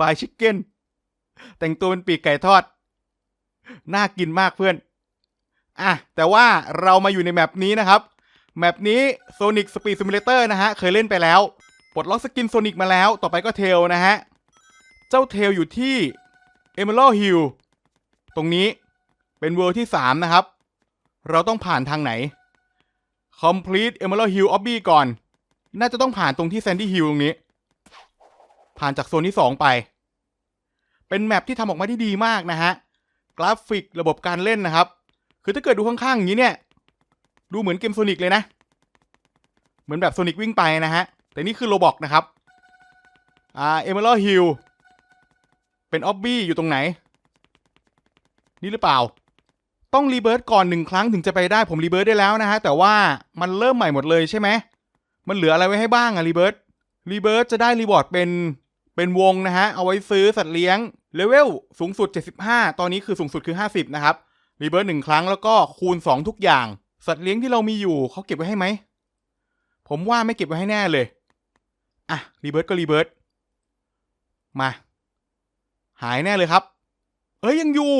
ฟชิคเก้น แต่งตัวเป็นปีกไก่ทอด น่ากินมากเพื่อน อะ แต่ว่าเรามาอยู่ในแมปนี้นะครับ แมปนี้ Sonic Speed Simulator นะฮะ เคยเล่นไปแล้ว ปลดล็อกสกินโซนิกมาแล้ว ต่อไปก็เทลนะฮะ เจ้าเทลอยู่ที่ Emerald Hill ตรงนี้เป็นเวอร์ที่ 3 นะครับ เราต้องผ่านทางไหน Complete Emerald Hill Obby ก่อน น่าจะต้องผ่านตรงที่ Sandy Hill ตรงนี้ ผ่านจากโซนที่ 2 ไป เป็นแมปที่ทำออกมาที่ดีมากนะฮะ กราฟิกระบบการเล่นนะครับ คือถ้าเกิดดูข้างๆ อย่างนี้เนี่ย ดูเหมือนเกมโซนิกเลยนะ เหมือนแบบโซนิกวิ่งไปนะฮะ แต่นี่คือโรบอกนะครับ อ่า เอเมอรัลฮิลเป็นออบบี้อยู่ตรงไหน นี่หรือเปล่า ต้องรีเบิร์ตก่อนหนึ่งครั้งถึงจะไปได้ผมรีเบิร์ตได้แล้วนะฮะ แต่ว่ามันเริ่มใหม่หมดเลยใช่ไหมมันเหลืออะไรไว้ให้บ้างอะรีเบิร์ตรีเบิร์ตจะได้รีวอร์ดเป็น เป็นวงนะฮะ เอาไว้ซื้อสัตว์เลี้ยง เลเวลสูงสุด 75 ตอนนี้คือสูงสุดคือ 50 นะครับ รีเบิร์ตหนึ่งครั้งแล้วก็คูณ 2 ทุกอย่าง สัตว์เลี้ยงที่เรามีอยู่เขาเก็บไว้ให้ไหม ผมว่าไม่เก็บไว้ให้แน่เลย อะ รีเบิร์ตก็รีเบิร์ตมา หายแน่เลยครับ เอ้ยยังอยู่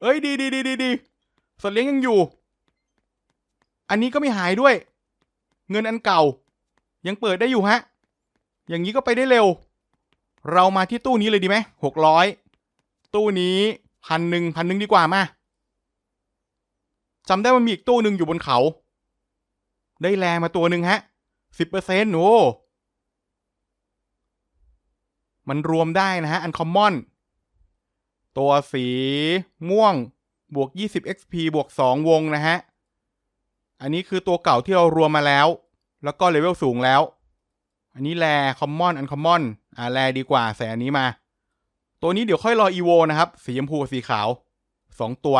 เอ้ยดีดีดีดีดีสัตว์เลี้ยงยังอยู่ อันนี้ก็ไม่หายด้วย เงินอันเก่า ยังเปิดได้อยู่ฮะ อย่างนี้ก็ไปได้เร็ว เรามาที่ตู้นี้เลยดีไหมหกร้อยตู้นี้พันหนึ่งพันหนึ่งดีกว่ามาจำได้ว่ามีอีกตู้หนึ่งอยู่บนเขา ได้แรงมาตัวหนึ่งฮะสิบเปอร์เซ็นต์โอ้มันรวมได้นะฮะ อันคอมมอน ตัวสีม่วงบวก 20 XP บวก 2 วงนะฮะ อันนี้คือตัวเก่าที่เรารวมมาแล้ว แล้วก็เลเวลสูงแล้ว อันนี้แรคอมมอนอันคอมมอนอ่าแรดีกว่าใส่อันนี้มา ตัวนี้เดี๋ยวค่อยรออีโวนะครับ สีชมพูกับสีขาว 2 ตัว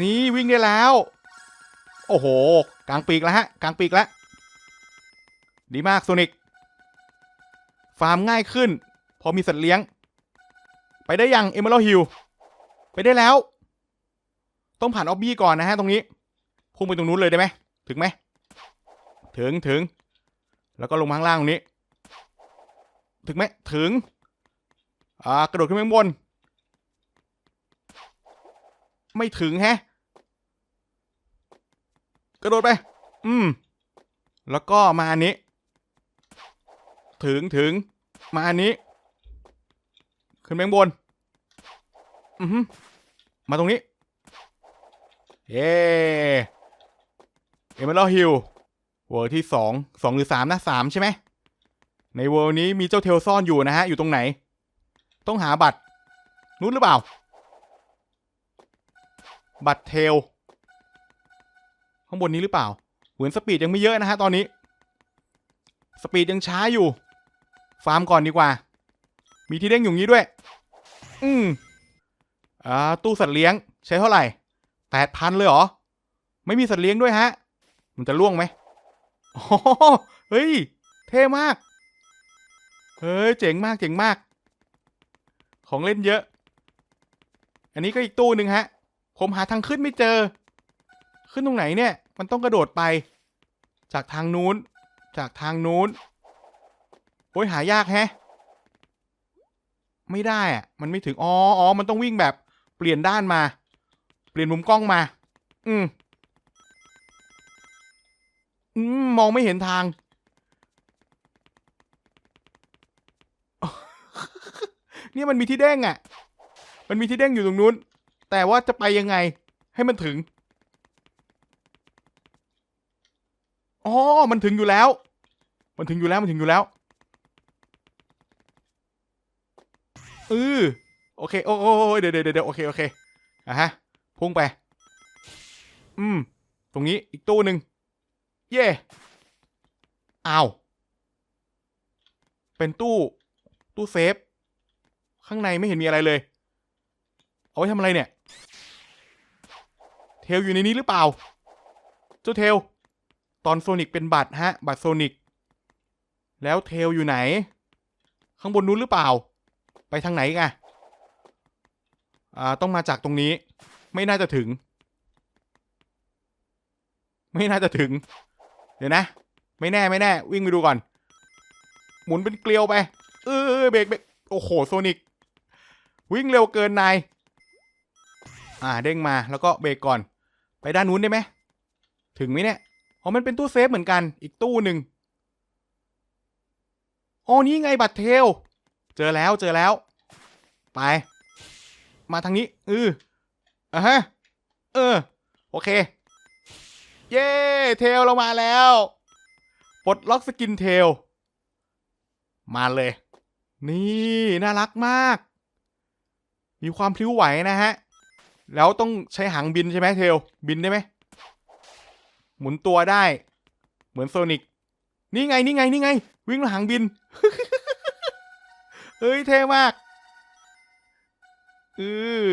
นี่วิ่งได้แล้ว โอ้โห กลางปีกแล้วฮะ กลางปีกแล้ว ดีมากโซนิกฟาร์มง่ายขึ้น พอมีสัตว์เลี้ยง ไปได้ยังเอเมอรัลฮิลไปได้แล้ว ต้องผ่านออบบี้ก่อนนะฮะตรงนี้ พุ่งไปตรงนู้นเลยได้ไหม ถึงไหม ถึงถึง แล้วก็ลงมาข้างล่างตรงนี้ ถึงไหมถึง อ่ากระโดดขึ้นไปข้างบน ไม่ถึงแฮะ กระโดดไป อืม แล้วก็มาอันนี้ ถึงถึง มาอันนี้ ขึ้นไปข้างบน อือมาตรงนี้ เย้เอเมอรัลฮิล เวอร์ที่สองสองหรือสามนะสามใช่ไหมในเวอร์นี้มีเจ้าเทลซ่อนอยู่นะฮะ อยู่ตรงไหน ต้องหาบัตรนู้นหรือเปล่า บัตรเทล ข้างบนนี้หรือเปล่า เหมือนสปีดยังไม่เยอะนะฮะตอนนี้ สปีดยังช้าอยู่ ฟาร์มก่อนดีกว่า มีที่เด้งอยู่นี้ด้วย อืมอ่าตู้สัตว์เลี้ยงใช้เท่าไหร่แปดพันเลยเหรอ ไม่มีสัตว์เลี้ยงด้วยฮะ มันจะล่วงไหม อ๋อเฮ้ย เท่มาก เฮ้ย เจ๋งมาก เจ๋งมาก ของเล่นเยอะ อันนี้ก็อีกตู้หนึ่งฮะ ผมหาทางขึ้นไม่เจอ ขึ้นตรงไหนเนี่ย มันต้องกระโดดไป จากทางนู้น จากทางนู้น โอ้ยหายากแฮะ ไม่ได้อะมันไม่ถึง อ๋ออ๋อมันต้องวิ่งแบบ เปลี่ยนด้านมา เปลี่ยนมุมกล้องมา อืม มมองไม่เห็นทาง เนี่ยมันมีที่เด้งอะ่ะ มันมีที่เด้งอยู่ตรงนู้น แต่ว่าจะไปยังไง ให้มันถึง อ๋อ มันถึงอยู่แล้ว มันถึงอยู่แล้ว มันถึงอยู่แล้วเออโอเค โอ้โเดี๋ยวเดี๋ยวเดี๋ยวโอเค โอเค อะฮะ พุ่งไป อืม ตรงนี้อีกตู้หนึ่ง เย่อ้าว เป็นตู้ ตู้เซฟ ข้างในไม่เห็นมีอะไรเลย เอาไว้ทำอะไรเนี่ย เทลอยู่ในนี้หรือเปล่า เจ้าเทล ตอนโซนิกเป็นบัตรฮะ บัตรโซนิก แล้วเทลอยู่ไหน ข้างบนนู้นหรือเปล่า ไปทางไหนกันอ่า ต้องมาจากตรงนี้ ไม่น่าจะถึง ไม่น่าจะถึง เดี๋ยวนะ ไม่แน่ไม่แน่ วิ่งไปดูก่อน หมุนเป็นเกลียวไป เออเบรกเบรกโอ้โหโซนิกวิ่งเร็วเกินนายอ่าเด้งมาแล้วก็เบรกก่อน ไปด้านนู้นได้ไหมถึงไหมเนี่ยอ๋อมันเป็นตู้เซฟเหมือนกัน อีกตู้หนึ่งอ๋อนี่ไงบัตรเทล เจอแล้วเจอแล้ว ไป มาทางนี้เอออะฮะ เออ โอเค เย้เทลเรามาแล้วปลดล็อกสกินเทล มาเลย นี่น่ารักมาก มีความพลิ้วไหวนะฮะ แล้วต้องใช้หางบินใช่ไหมเทล บินได้ไหม หมุนตัวได้ เหมือนโซนิกนี่ไงนี่ไงนี่ไง วิ่งแล้วหางบิน เฮ้ยเท่มากเออ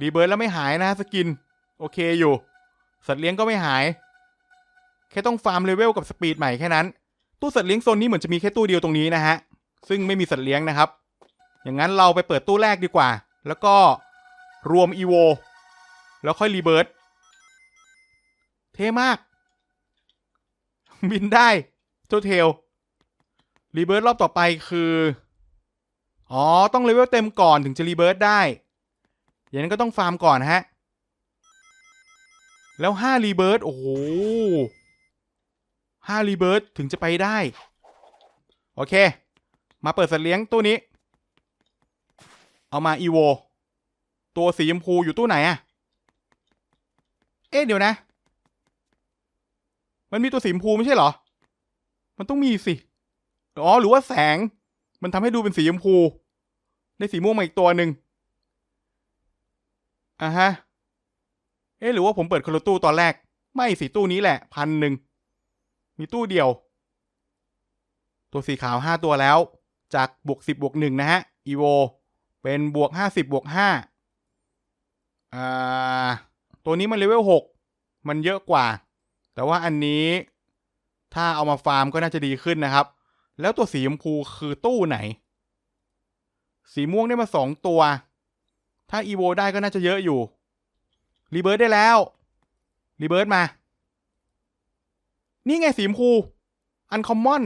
รีเบิร์ดแล้วไม่หายนะสกิน โอเคอยู่ สัตว์เลี้ยงก็ไม่หาย แค่ต้องฟาร์มเลเวลกับสปีดใหม่แค่นั้น ตู้สัตว์เลี้ยงโซนนี้เหมือนจะมีแค่ตู้เดียวตรงนี้นะฮะ ซึ่งไม่มีสัตว์เลี้ยงนะครับ อย่างนั้นเราไปเปิดตู้แรกดีกว่า แล้วก็รวมอีโวแล้วค่อยรีเบิร์ดเท่มาก บินได้โจเทลรีเบิร์ดรอบต่อไปคืออ๋อ ต้องเลเวลเต็มก่อนถึงจะรีเบิร์ดได้ อย่างนั้นก็ต้องฟาร์มก่อนฮะ แล้วห้ารีเบิร์ดโอ้โหห้ารีเบิร์ดถึงจะไปได้ โอเค มาเปิดสัตว์เลี้ยงตู้นี้ เอามาอีโว ตัวสีชมพูอยู่ตู้ไหนอะเอ๊ะเดี๋ยวนะ มันมีตัวสีชมพูไม่ใช่เหรอ มันต้องมีสิ อ๋อ หรือว่าแสง มันทำให้ดูเป็นสีชมพู ได้สีม่วงมาอีกตัวหนึ่งอะฮะ เอ๊ะหรือว่าผมเปิดคนละตู้ตอนแรก ไม่สีตู้นี้แหละพันหนึ่งมีตู้เดียว ตัวสีขาวห้าตัวแล้ว จากบวกสิบบวกหนึ่งนะฮะอีโวเป็นบวกห้าสิบบวกห้าอ่าตัวนี้มันเลเวลหกมันเยอะกว่า แต่ว่าอันนี้ถ้าเอามาฟาร์มก็น่าจะดีขึ้นนะครับ แล้วตัวสีชมพูคือตู้ไหน สีม่วงได้มาสองตัว ถ้าอีโวได้ก็น่าจะเยอะอยู่ รีเบิร์ดได้แล้ว รีเบิร์ดมา นี่ไงสีมพูอันคอมมอน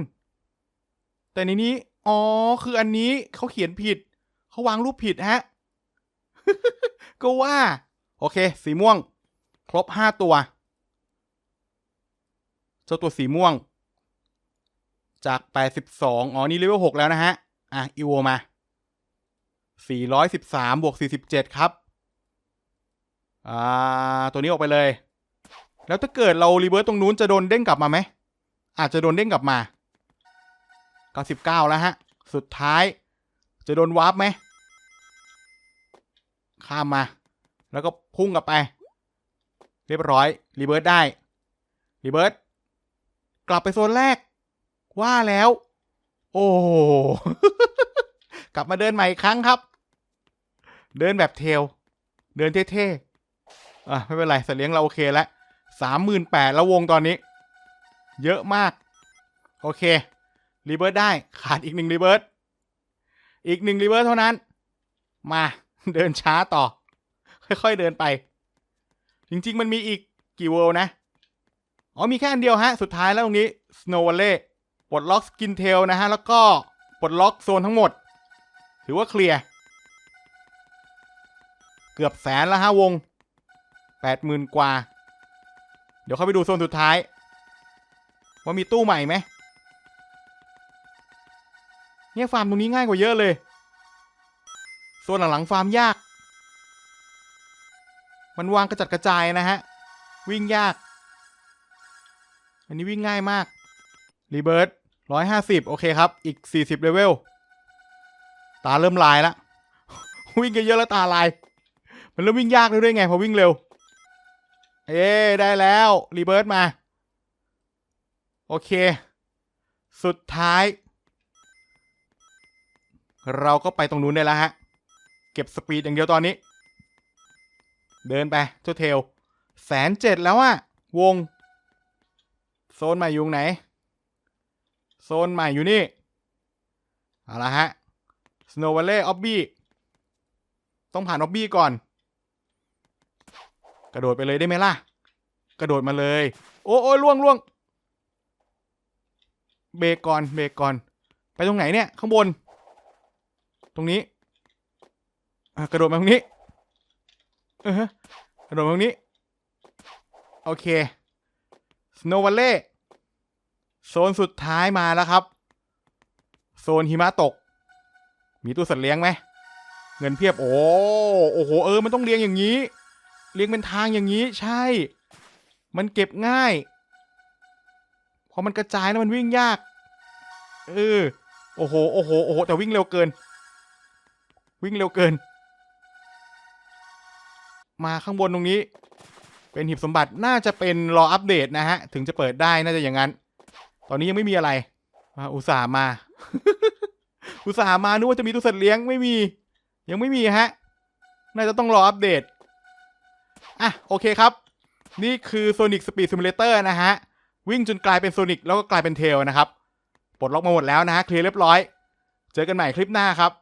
แต่ในนี้ อ๋อ คืออันนี้เขาเขียนผิด เขาวางรูปผิดฮะ ก็ว่า โอเค สีม่วง ครบห้าตัว เจ้าตัวสีม่วง จาก82อ๋อ นี่เลเวล6แล้วนะฮะ อะ อีโวมา413บวก47ครับ อ่า ตัวนี้ออกไปเลย แล้วถ้าเกิดเรารีเวิร์สตรงนู้นจะโดนเด้งกลับมาไหม อาจจะโดนเด้งกลับมา 99 แล้วฮะ สุดท้ายจะโดนวาร์ปไหม ข้ามมา แล้วก็พุ่งกลับไป เรียบร้อย รีเวิร์สได้ รีเวิร์สกลับไปโซนแรก ว่าแล้ว โอ้ กลับมาเดินใหม่อีกครั้งครับ เดินแบบเทล เดินเท่ๆ อะไม่เป็นไรสัตว์เลี้ยงเราโอเคแล้วสามหมื่นแปดแล้ววงตอนนี้ เยอะมาก โอเครีเบิร์ตได้ขาดอีกหนึ่งรีเบิร์ตอีกหนึ่งรีเบิร์ตเท่านั้น มาเดินช้าต่อ ค่อยๆเดินไป จริง ๆ มันมีอีกกี่เวิลนะ อ๋อมีแค่อันเดียวฮะ สุดท้ายแล้วตรงนี้ Snow Valley ปลดล็อกสกินเทลนะฮะ แล้วก็ปลดล็อกโซนทั้งหมด ถือว่าเคลียร์ เกือบแสนแล้วฮะวง แปดหมื่นกว่า เดี๋ยวเข้าไปดูโซนสุดท้าย ว่ามีตู้ใหม่ไหมเนี่ยฟาร์มตรงนี้ง่ายกว่าเยอะเลย โซนหลังๆฟาร์มยาก มันวางกระจัดกระจายนะฮะ วิ่งยาก อันนี้วิ่งง่ายมาก รีเบิร์ดร้อยห้าสิบโอเคครับ อีกสี่สิบเลเวล ตาเริ่มลายละ วิ่งกันเยอะแล้วตาลาย มันเริ่มวิ่งยากเลยด้วยไงพอวิ่งเร็ว เอ้ได้แล้ว รีเบิร์ดมา โอเค สุดท้าย เราก็ไปตรงนู้นได้แล้วฮะ เก็บสปีดอย่างเดียวตอนนี้ เดินไปเจ้าเทลแสนเจ็ดแล้วอะวง โซนใหม่อยู่ไหน โซนใหม่อยู่นี่ เอาละฮะ Snow Valley Obby ต้องผ่าน Obby ก่อน ระโดดไปเลยได้ไหมล่ะ กระโดดมาเลย โอ้โอ้ล่วงล่วงเบรกก่อนเบรกก่อน ไปตรงไหนเนี่ย ข้างบน ตรงนี้กระโดดมาตรงนี้เออกระโดดมาตรงนี้ โอเค Snow Valley โซนสุดท้ายมาแล้วครับ โซนหิมะตก มีตู้สัตว์เลี้ยงไหม เงินเพียบ โอ้ โอ้โห เออ มันต้องเลี้ยงอย่างนี้ เลี้ยงเป็นทางอย่างนี้ใช่ มันเก็บง่ายพอมันกระจายแล้วมันวิ่งยากเออโอ้โหโอ้โหโอ้โหแต่วิ่งเร็วเกิน วิ่งเร็วเกิน มาข้างบนตรงนี้ เป็นหีบสมบัติน่าจะเป็นรออัปเดตนะฮะ ถึงจะเปิดได้น่าจะอย่างนั้น ตอนนี้ยังไม่มีอะไรมาอุตส่าห์มา อุตส่าห์มานึกว่าจะมีตู้สัตว์เลี้ยงไม่มี ยังไม่มีฮะ น่าจะต้องรออัปเดต อะโอเคครับ นี่คือ Sonic Speed Simulator นะฮะ วิ่งจนกลายเป็น Sonic แล้วก็กลายเป็นเทลนะครับ ปลดล็อกมาหมดแล้วนะฮะ เคลียร์เรียบร้อย เจอกันใหม่คลิปหน้าครับ